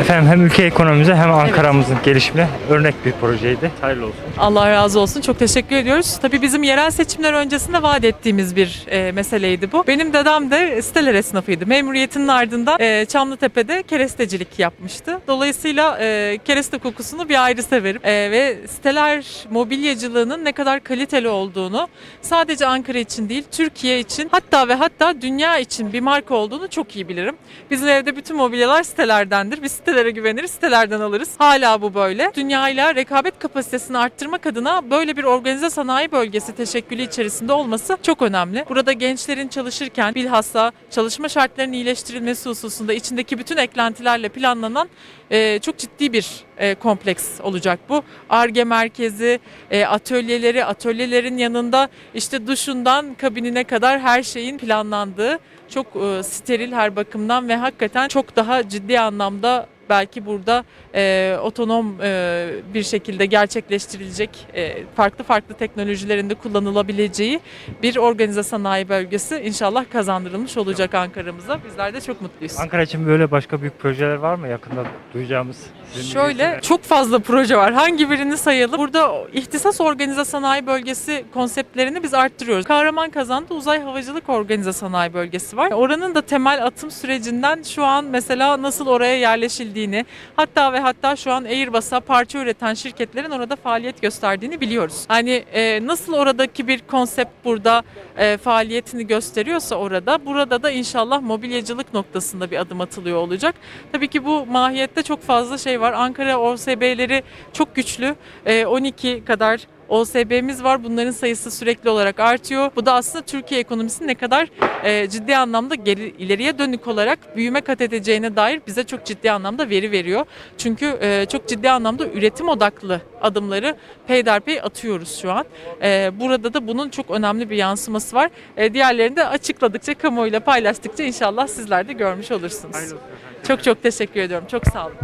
Efendim hem ülke ekonomimize hem Ankara'mızın gelişimine örnek bir projeydi. Hayırlı olsun. Allah razı olsun. Çok teşekkür ediyoruz. Tabii bizim yerel seçimler öncesinde vaat ettiğimiz bir e, meseleydi bu. Benim dedem de siteler esnafıydı. Memuriyetinin ardından e, Çamlıtepe'de kerestecilik yapmıştı. Dolayısıyla e, kereste kokusunu bir ayrı severim. E, ve siteler mobilyacılığının ne kadar kaliteli olduğunu sadece Ankara için değil, Türkiye için hatta ve hatta dünya için bir marka olduğunu çok iyi bilirim. Bizim evde bütün mobilyalar sitelerdendir. Biz sitelere güveniriz, sitelerden alırız. Hala bu böyle. Dünyayla rekabet kapasitesini arttırmak adına böyle bir organize sanayi bölgesi teşekkülü içerisinde olması çok önemli. Burada gençlerin çalışırken bilhassa çalışma şartlarının iyileştirilmesi hususunda içindeki bütün eklentilerle planlanan e, çok ciddi bir e, kompleks olacak bu. ARGE merkezi, e, atölyeleri, atölyelerin yanında işte duşundan kabinine kadar her şeyin planlandığı çok e, steril her bakımdan ve hakikaten çok daha ciddi anlamda belki burada e, otonom e, bir şekilde gerçekleştirilecek e, farklı farklı teknolojilerinde kullanılabileceği bir organize sanayi bölgesi inşallah kazandırılmış olacak Ankara'mıza. Bizler de çok mutluyuz. Ankara için böyle başka büyük projeler var mı yakında duyacağımız? Şöyle çok fazla proje var. Hangi birini sayalım? Burada ihtisas organize sanayi bölgesi konseptlerini biz arttırıyoruz. Kahraman Kazan'da uzay havacılık organize sanayi bölgesi var. Oranın da temel atım sürecinden şu an mesela nasıl oraya yerleşildiğini hatta ve hatta şu an Airbus'a parça üreten şirketlerin orada faaliyet gösterdiğini biliyoruz. Hani e, nasıl oradaki bir konsept burada e, faaliyetini gösteriyorsa orada burada da inşallah mobilyacılık noktasında bir adım atılıyor olacak. Tabii ki bu mahiyette çok fazla şey var. Ankara OSB'leri çok güçlü. Ee, 12 kadar OSB'miz var. Bunların sayısı sürekli olarak artıyor. Bu da aslında Türkiye ekonomisinin ne kadar e, ciddi anlamda geri, ileriye dönük olarak büyüme kat edeceğine dair bize çok ciddi anlamda veri veriyor. Çünkü e, çok ciddi anlamda üretim odaklı adımları peyderpey atıyoruz şu an. E, burada da bunun çok önemli bir yansıması var. E, diğerlerini de açıkladıkça, kamuoyuyla paylaştıkça inşallah sizler de görmüş olursunuz. Çok çok teşekkür ediyorum. Çok sağ olun.